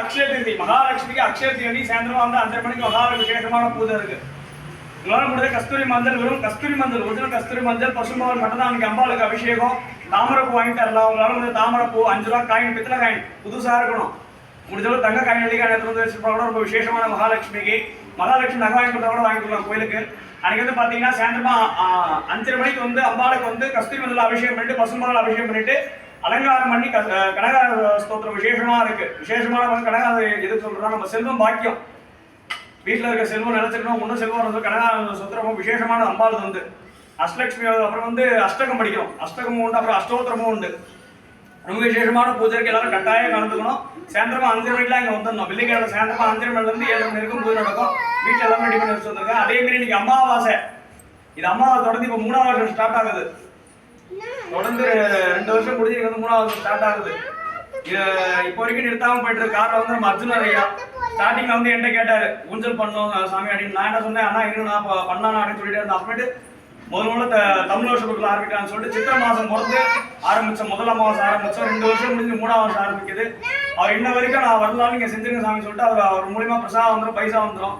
அக்ஷய திருதி மகாலட்சுமிக்கு அக்ஷய திருதி சாயந்தரம் வந்து அஞ்சரை மணிக்கு மகா விசேஷமான பூஜை இருக்கு. உங்களால முடிஞ்ச கஸ்தூரி மஞ்சள் வெறும் கஸ்தூரி மஞ்சள் ஒரிஜினல் கஸ்தூரி மஞ்சள் பசும்பால் மட்டும் தான் அன்னைக்கு அம்பாளுக்கு அபிஷேகம். தாமரை பூ வாங்கி தரலாம் உங்களால் முடிஞ்ச தாமரைப்பூ அஞ்சு ரூபா காயின் பித்தளை காயின் புதுசாக இருக்கணும். முடிஞ்சளவு தங்க காயின் வெள்ளி காயின் எடுத்து வந்து கூட ரொம்ப விசேஷமான மகாலட்சுமிக்கு. மகாலட்சுமி நகை வாங்கி கொடுத்தா கூட வாங்கி கொடுக்கலாம் கோயிலுக்கு. அன்னைக்கு வந்து பார்த்தீங்கன்னா சாயந்தரமா அஞ்சரை மணிக்கு வந்து அம்பாளுக்கு வந்து கஸ்தூரி மஞ்சள் அபிஷேகம் பண்ணிட்டு பசும்பால் அபிஷேகம் பண்ணிட்டு அலங்காரம் பண்ணி கனக கனகார ஸ்தோத்திரம் விசேஷமா இருக்கு. விசேஷமான வந்து எது சொல்றோம்? நம்ம செல்வம் பாக்கியம். வீட்டில் இருக்க செல்வம் நினைச்சிருக்கணும் முன்ன செல்வம் வந்து கனகார ஸ்தோத்திரமும் விசேஷமான அம்பாள் வந்து. அஷ்டலட்சுமி அப்புறம் வந்து அஷ்டகம் படிக்கணும் அஷ்டகமும் உண்டு அப்புறம் அஷ்டோத்திரமும் உண்டு. ரொம்ப விசேஷமான பூஜைக்கு எல்லாரும் கட்டாயம் கலந்துக்கணும். சாயந்தரமா அஞ்சு மணிக்கெல்லாம் இங்கே வந்துடணும். வெள்ளிக்கிழமை சாயந்தரமா அஞ்சு மணில இருந்து ஏழு மணி இருக்கும் பூஜை நடக்கும். வீட்டில் எல்லாமே ரெடி பண்ணி வச்சிருக்காங்க அதே மாதிரி இன்னைக்கு அமாவாசை. இது அமாவாசை தொடர்ந்து இப்போ மூணாவது வருஷம் ஸ்டார்ட் ஆகுது. தொடர்ந்து ரெண்டு வருஷம் முடிஞ்சு வந்து மூணாவது ஸ்டார்ட் ஆகுது. இது இப்போ வரைக்கும் நிறுத்தாம போயிட்டு இருக்கு காரணம் வந்து நம்ம அர்ஜுன் ஐயா. ஸ்டார்டிங்ல வந்து என்கிட்ட கேட்டாரு ஊஞ்சல் பண்ணோம் சாமி அப்படின்னு. நான் என்ன சொன்னேன் ஆனா இன்னும் நான் பண்ணலாம் அப்படின்னு சொல்லிட்டு இருந்தேன். அப்புறமேட்டு முதல் முதல்ல த- வருஷம் கொடுக்கல ஆரம்பிக்கலாம்னு சொல்லிட்டு சித்திரை மாசம் பிறந்து ஆரம்பிச்ச முதல் அமாவாசை ஆரம்பிச்சோம். ரெண்டு வருஷம் முடிஞ்சு மூணாவது வருஷம் ஆரம்பிக்குது. அவர் இன்ன வரைக்கும் நான் வரலாம் நீங்க செஞ்சிருங்க சாமி சொல்லிட்டு அவர் அவர் மூலியமா பிரசா வந்துடும் பைசா வந்துடும்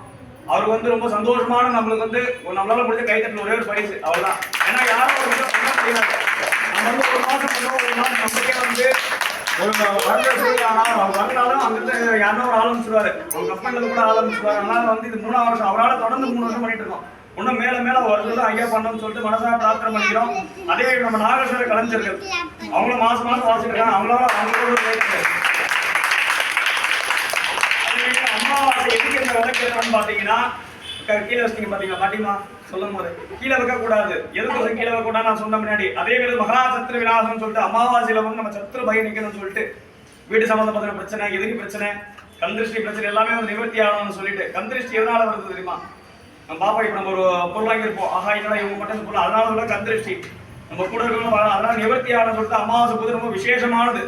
அவருக்கு வந்து ரொம்ப சந்தோஷமான நம்மளுக்கு வந்து ஒரு நம்மளால முடிஞ்ச கைத்தட்டில் ஒரே ஒரு பரிசு. அவ்வளவுதான். ஏன்னா யாரும் வந்து ஒரு மாசம் ஒரு மாசம் நம்மளுக்கே வந்து ஒரு அவர் அங்கிருந்து யாரோ ஒரு ஆரம்பிச்சிருவாரு கம்பெனில கூட ஆரம்பிச்சிருவாரு அதனால வந்து இது மூணாவது வருஷம் அவரால் தொடர்ந்து மூணு வருஷம் பண்ணிட்டு இருக்கோம் இன்னும் மேல மேல வருது ஐயா பண்ணணும்னு சொல்லிட்டு மனசார பிரார்த்தனை பண்ணிக்கிறோம் அதே நம்ம நாகேஸ்வர கலைஞர்கள் அவங்களும் மாசம் மாசம் வாசிட்டு இருக்காங்க அவங்களோட அம்மாவாசை எதுக்கு இந்த விளக்கு பாத்தீங்கன்னா கீழே வச்சிங்க பாத்தீங்களா பாட்டிமா? சொல்லும் போது. கீழே வைக்க கூடாது எதுக்கு வந்து கீழே வைக்க நான் சொன்ன முன்னாடி. அதே மாதிரி மகா சத்திர விநாசம் சொல்லிட்டு அமாவாசையில வந்து நம்ம சத்திர பயம் நிற்கணும்னு சொல்லிட்டு வீடு சம்பந்தப்பட்ட பிரச்சனை எதிரி பிரச்சனை? கந்திருஷ்டி பிரச்சனை எல்லாமே வந்து நிவர்த்தி ஆகணும்னு சொல்லிட்டு. கந்திருஷ்டி எதனால வருது தெரியுமா? நம்ம பாப்பா இப்ப நம்ம ஒரு பொருள் வாங்கியிருப்போம். ஆஹா என்னடா இவங்க மட்டும் பொருள்? அதனால சொல்ல கந்திருஷ்டி நம்ம கூட இருக்கணும் அதனால நிவர்த்தி ஆகணும்னு சொல்லிட்டு அமாவாசை போது ரொம்ப விசேஷமானது.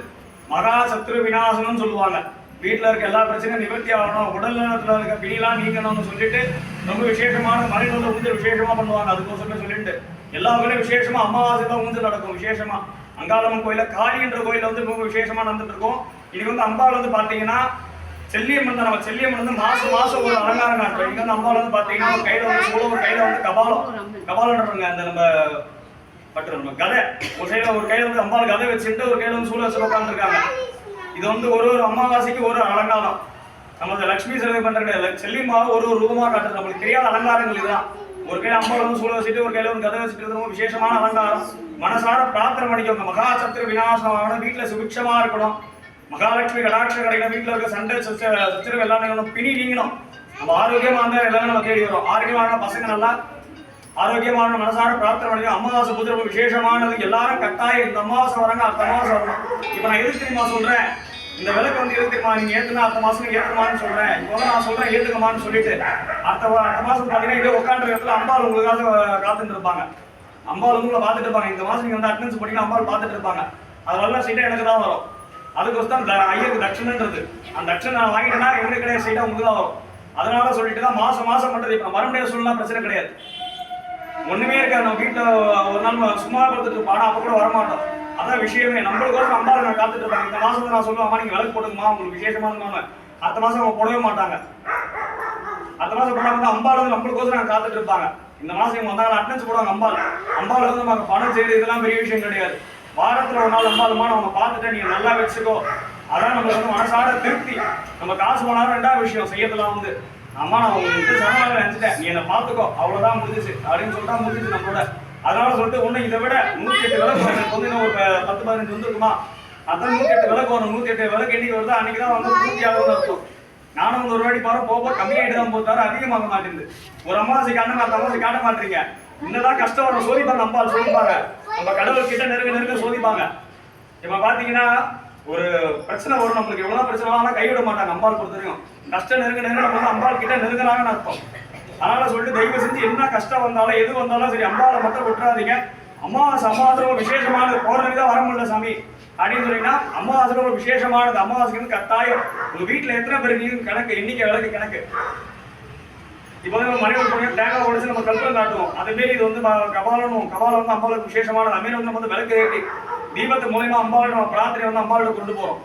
மகா சத்ரு விநாசனம்னு சொல்லுவாங்க. வீட்டில் இருக்க எல்லா பிரச்சனையும் நிவர்த்தி ஆகணும். உடல் நலத்தில் இருக்க பிணிலாம் நீக்கணும்னு சொல்லிட்டு ரொம்ப விசேஷமான மறைநூல ஊஞ்சல் விசேஷமாக பண்ணுவாங்க. அதுக்கோசமே சொல்லிட்டு எல்லா கோயிலும் விசேஷமா அமாவாசை தான் ஊஞ்சல் நடக்கும் விசேஷமா. அங்காளம்மன் கோயில காளின்ற கோயிலில் வந்து ரொம்ப விசேஷமா நடந்துட்டு இருக்கும். இன்னைக்கு வந்து அம்பாள் வந்து பாத்தீங்கன்னா செல்லியம்மன் தான். நம்ம செல்லியம்மன் வந்து மாசம் மாசம் ஒரு அலங்காரம் காட்டுறோம் இங்க வந்து அம்பாள் வந்து பாத்தீங்கன்னா ஒரு கையில வந்து சூழல் ஒரு கையில வந்து கபாலம். கபாலம்ன்றவங்க அந்த நம்ம பட்டு நம்ம கதை. ஒரு சைடில் ஒரு கையில வந்து அம்பாள் கதை வச்சுட்டு ஒரு கையில வந்து சூழ வச்சு உட்காந்துருக்காங்க இது வந்து ஒரு ஒரு அமாவாசைக்கு ஒரு அலங்காரம். நம்ம இந்த லட்சுமி சிலை பண்ற கிடையாது செல்லியம்மாவை ஒரு ஒரு ரூபமா காட்டுறது. நம்மளுக்கு தெரியாத அலங்காரங்கள் இதுதான். ஒரு கையில அம்மா வந்து சூழ வச்சுட்டு ஒரு கையில வந்து கதை வச்சுட்டு ரொம்ப விசேஷமான அலங்காரம். மனசார பிரார்த்தனை பண்ணிக்கோங்க மகா சத்திர விநாசமான வீட்டுல சுபிக்ஷமா இருக்கணும். மகாலட்சுமி கடாட்சம் கிடைக்கணும் வீட்டுல இருக்க சண்டை சத்திரம் சச்சரவு எல்லாமே பிணி நீங்கணும். நம்ம ஆரோக்கியமா இருந்தா எல்லாமே நம்ம தேடி வரும். ஆரோக்கியமான பசங்க நல்லா ஆரோக்கியமான மனசார பிரார்த்தனை பண்ணி அமாவாசை பூஜை விசேஷமானது. எல்லாரும் கட்டாயம் இந்த அமாவாசை வராங்க அடுத்த அமாவாசை வரணும். இப்போ நான் எதுக்கு தெரியுமா சொல்றேன்? இந்த விளக்கு வந்து எதுக்கு தெரியுமா? நீங்க ஏத்துனா அடுத்த மாசம் ஏத்துமான்னு சொல்றேன். இப்போ வந்து நான் சொல்றேன் ஏத்துக்கமான்னு சொல்லிட்டு. அடுத்த அடுத்த மாசம் பாத்தீங்கன்னா இதே உட்காந்து இடத்துல அம்பாள் உங்களுக்காக காத்துட்டு இருப்பாங்க. அம்பாள் உங்களை பார்த்துட்டு இருப்பாங்க. இந்த மாசம் நீங்க வந்து அட்டன்ஸ் போட்டீங்கன்னா அம்பாள் பார்த்துட்டு இருப்பாங்க. அதெல்லாம் சீட்டா எனக்கு தான் வரும். அதுக்கோசம் தான் ஐயருக்கு தட்சணன்றது. அந்த தட்சணை நான் வாங்கிட்டேன்னா எங்களுக்கு கிடையாது சைடா உங்களுக்கு தான் வரும். அதனால சொல்லிட்டு தான் மாசம் மாசம் பண்றது இப்போ மறுபடியும் சொல்லலாம் சூழ்நிலை பிரச்சனை கிடையாது. ஒண்ணுமே இருக்காது. நம்ம வீட்டுல ஒரு நாள் நம்ம சும்மா படுத்துட்டு பாடம் அப்ப கூட வரமாட்டோம். அதான் விஷயமே. நம்மளுக்கு அம்மா நான் காத்துட்டு இருப்பாங்க இந்த மாசத்துல நான் சொல்லுவேன் அம்மா நீங்க விளக்கு போடுங்கம்மா. உங்களுக்கு விசேஷமா இருந்தாங்க அடுத்த மாசம் அவங்க போடவே மாட்டாங்க. அடுத்த மாசம் போடாம வந்து அம்பாள் வந்து நம்மளுக்கோசரம் நாங்க காத்துட்டு இருப்பாங்க. இந்த மாசம் இவங்க வந்தாங்க அட்டன்ஸ் போடுவாங்க அம்பாள். அம்பாள் வந்து நமக்கு பணம் செய்யறது இதெல்லாம் பெரிய விஷயம் கிடையாது. வாரத்துல ஒரு நாள் அம்பாளுமா நம்ம பார்த்துட்டு நீங்க நல்லா வச்சுக்கோ. அதான் நம்மளுக்கு வந்து மனசார திருப்தி. நம்ம காசு போனாலும் ரெண்டாவது விஷயம் செய்யறதுலாம் வந்து. அம்மா நான் உங்களுக்கு சரணாக நினைச்சிட்டேன் நீ என்னை பார்த்துக்கோ. அவ்வளவுதான் முடிஞ்சிச்சு. அப்படின்னு சொல்லிட்டா நம்ம நம்மளோட. அதனால சொல்லிட்டு ஒண்ணு இதை விட நூத்தி எட்டு விளக்கு எனக்கு வந்து இன்னும் ஒரு பத்து பதினஞ்சு வந்துருக்குமா? அதான் நூத்தி எட்டு விளக்கு வரும் நூத்தி எட்டு விளக்கு என்னைக்கு வருதோ. அன்னைக்கு தான் வந்து பூர்த்தி ஆகுதுன்னு இருக்கும் நானும் வந்து ஒரு வாட்டி பாரு போக கம்மியாயிட்டு தான் போத்தாரு. அதிகமாக மாட்டேங்குது. ஒரு அமாவாசை காட்ட நான் அமாவாசை காட்ட மாட்டீங்க. என்னதான் கஷ்டம் வரும். சோதிப்பாங்க அம்பாள் சோதிப்பாங்க. நம்ம கடவுள் கிட்ட நெருங்க நெருங்க சோதிப்பாங்க. இப்ப பாத்தீங்கன்னா ஒரு பிரச்சனை வரும் நம்மளுக்கு. எவ்வளவு பிரச்சனை வரும், ஆனா கைவிட மாட்டாங்க. அம்பாள் பொறுத்த வரைக்கும். கஷ்டம் நெருங்க நெருங்க நம்ம அம்பாள் கிட்ட நெருங்குறாங்கன்னு அர்த்தம். அதனால சொல்லிட்டு தயவு செஞ்சு என்ன கஷ்டம் வந்தாலும் எது வந்தாலும் சரி அம்பாவை மட்டும் விட்டுறாதீங்க. அம்மாவாசை அமாவாசை ரொம்ப விசேஷமானது. பௌர்ணமி தான் வர முடியல சாமி. அப்படின்னு சொன்னீங்கன்னா அமாவாசை ரொம்ப விசேஷமானது. அமாவாசைக்கு வந்து கட்டாயம். உங்க வீட்டுல எத்தனை பேர் நீங்க கணக்கு? எண்ணிக்கை விளக்கு கணக்கு. இப்போ வந்து மனைவி போய் தேங்காய் உடைச்சு நம்ம கல்பம் காட்டுவோம். அதே மாரி இது வந்து கபாலனும் கபாலம் வந்து அம்பாளுக்கு விசேஷமானது. அதுமாரி வந்து நம்ம வந்து விளக்கு ஏற்றி தீபத்து மூலியமா அம்பாவோட நம்ம பிரார்த்தனை வந்து அம்பாவோட கொண்டு போறோம்.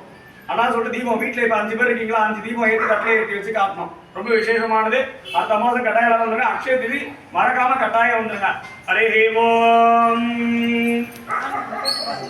அதான் சொல்லிட்டு தீபம் வீட்டுல இப்ப அஞ்சு பேர் இருக்கீங்களா? அஞ்சு தீபம் ஏற்றி கட்டிலே ஏற்றி வச்சு காட்டணும். ரொம்ப விசேஷமானது. அடுத்த மாதம் கட்டாயம் வந்துருங்க. அக்ஷய திதி மறக்காம கட்டாயம் வந்துருங்க. ஹரே ஹே